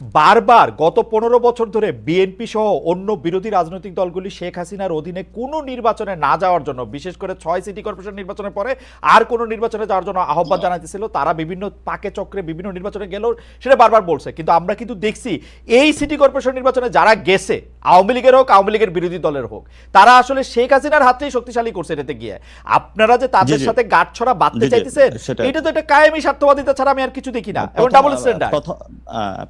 বারবার গত পনেরো বছর ধরে বিএনপি সহ অন্য বিরোধী রাজনৈতিক দলগুলি শেখ হাসিনার অধীনে কোনো নির্বাচনে না যাওয়ার জন্য বিশেষ করে ছয় সিটি কর্পোরেশন নির্বাচনের পরে আর কোনো নির্বাচনে যাওয়ার জন্য আহ্বান জানাইতেছিল। তারা বিভিন্ন পাকে চক্রে বিভিন্ন নির্বাচনে গেলেও সেটা বারবার বলছে। কিন্তু আমরা কিন্তু দেখছি এই সিটি কর্পোরেশন নির্বাচনে যারা গেছে আওয়ামী লীগের হোক আওয়ামী লীগের বিরোধী দলের হোক তারা আসলে শেখ হাসিনার হাতেই শক্তিশালী করছে এটাতে গিয়ে। আপনারা যে তাদের। সাথে গাঁট ছড়া বাঁধতে চাইতেছেন এটা তো একটা কায়েমি স্বার্থবাদিতা ছাড়া আমি আর কিছু দেখি না। এবং ডাবল স্ট্যান্ডার্ড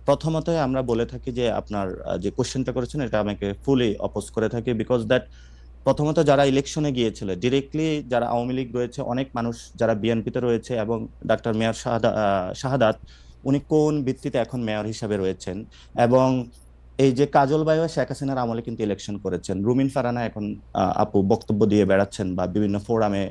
প্রথম আহ, আমরা বলে থাকি যে আপনার যে কোশ্চেনটা করেছেন এটা আমাকে ফুলি অপোজ করে থাকি বিকজ দ্যাট প্রথমত যারা ইলেকশনে গিয়েছিল ডিরেক্টলি যারা আওয়ামী লীগ রয়েছে অনেক মানুষ যারা বিএনপিতে রয়েছে এবং ডাক্তার মেয়র শাহাদা- শাহাদাত উনি কোন ভিত্তিতে এখন মেয়র হিসাবে রয়েছেন এবং এই যে কাজল বায়ু শেখ হাসিনার আমলে কিন্তু ইলেকশন করেছেন। রুমিন ফারানা এখন আপু বক্তব্য দিয়ে বেড়াচ্ছেন বা বিভিন্ন ফোরামে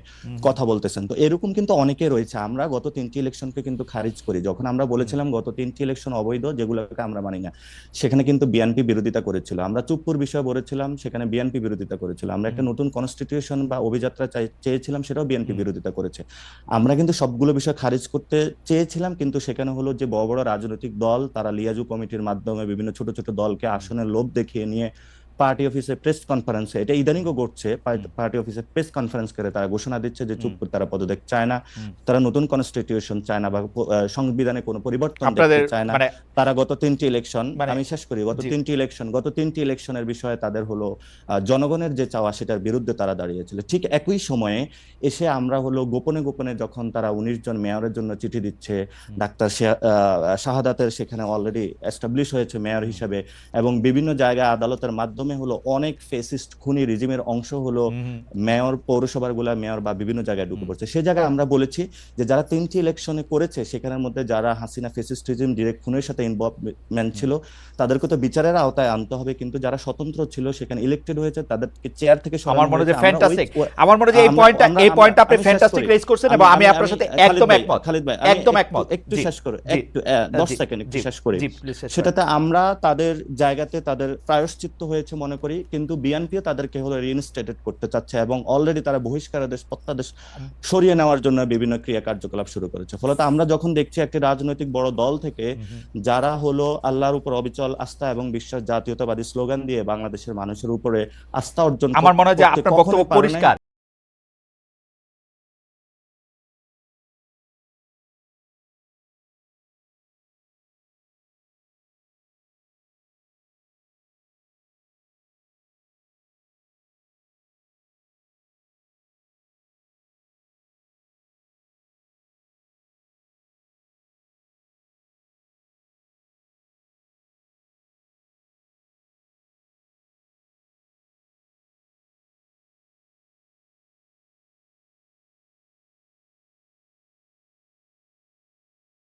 কথা বলতেছেন। তো এরকম কিন্তু অনেকে রয়েছে। আমরা গত তিনটি ইলেকশনকে কিন্তু খারিজ করি। যখন আমরা বলেছিলাম গত তিনটি ইলেকশন অবৈধ যেগুলোকে আমরা মানি না সেখানে কিন্তু বিএনপি বিরোধিতা করেছিল। আমরা চুপ্পুর বিষয়ে বলেছিলাম সেখানে বিএনপি বিরোধিতা করেছিল। আমরা একটা নতুন কনস্টিটিউশন বা অভিযাত্রা চাই- চেয়েছিলাম সেটাও বিএনপি বিরোধিতা করেছে। আমরা কিন্তু সবগুলো বিষয় খারিজ করতে চেয়েছিলাম কিন্তু সেখানে হলো যে বড় বড় রাজনৈতিক দল তারা লিয়াজু কমিটির মাধ্যমে বিভিন্ন ছোট ছোট দলকে আসনের লোভ দেখিয়ে নিয়ে পার্টি অফিসে প্রেস কনফারেন্সে এটা ইদানিংও ঘটছে পার্টি অফিসে প্রেস কনফারেন্স করে তারা ঘোষণা দিচ্ছে যে চুপ তারা পদত্যাগ চায় না। তারা নতুন কনস্টিটিউশন চায় না বা সংবিধানে কোনো পরিবর্তন দেখতে চায় না। মানে তারা গত তিনটি ইলেকশন মানে- আমি শেষ করি গত তিনটি ইলেকশন গত তিনটি ইলেকশনের বিষয়ে তাদের হলো জনগণের যে চাওয়া সেটার বিরুদ্ধে তারা দাঁড়িয়েছিল। ঠিক একই সময়ে এসে আমরা হলো গোপনে গোপনে যখন তারা উনিশ জন মেয়রের জন্য চিঠি দিচ্ছে ডাক্তার শাহাদাতের সেখানে অলরেডি এস্টাবলিশ হয়েছে মেয়র হিসেবে এবং বিভিন্ন জায়গায় আদালতের মাধ্যমে হলো অনেক ফেসিস্ট খুনি রিজিমের অংশ হলো মেয়র পৌরসভারগুলা মেয়র বা বিভিন্ন জায়গায় ঢুকে পড়ছে। সেই জায়গায় আমরা বলেছি যে যারা তিনটি ইলেকশনে করেছে সেখানের মধ্যে যারা হাসিনা ফেসিস্টিজম ডিরেক্ট খুনের সাথে ইনভলভমেন্ট ছিল তাদেরকে তো বিচারের আওতায় আনতে হবে কিন্তু যারা স্বতন্ত্র ছিল সেখানে ইলেক্টেড হয়েছে তাদেরকে চেয়ার থেকে আমার মনে হয় ফ্যান্টাস্টিক আমার মনে হয় এই পয়েন্টটা এই পয়েন্টটা আপনি ফ্যান্টাস্টিক রেজ করছেন এবং আমি আপনার সাথে একদম একমত। খালিদ ভাই একদম একমত। একটু শেষ করে একটু আহ, দশ জি, সেকেন্ড একটু শেষ করি। সেটাতে আমরা তাদের জায়গাতে তাদের প্রায়শ্চিত্ত হয়েছে মনে করি কিন্তু বিএনপিও তাদেরকে হলো রিইনস্টেটেড করতে চাচ্ছে এবং অলরেডি তারা বহিষ্কারাদেশ প্রত্যাদেশ সরিয়ে নেওয়ার জন্য বিভিন্ন ক্রিয়া কার্যকলাপ শুরু করেছে। ফলত আমরা যখন দেখছি একটি রাজনৈতিক বড় দল থেকে যারা হলো আল্লাহর উপর অবিচল আস্থা এবং বিশ্বাস জাতীয়তাবাদী স্লোগান দিয়ে বাংলাদেশের মানুষের উপরে আস্থা অর্জন আমার মনে হয় যে আপনার বক্তব্য পরিষ্কার।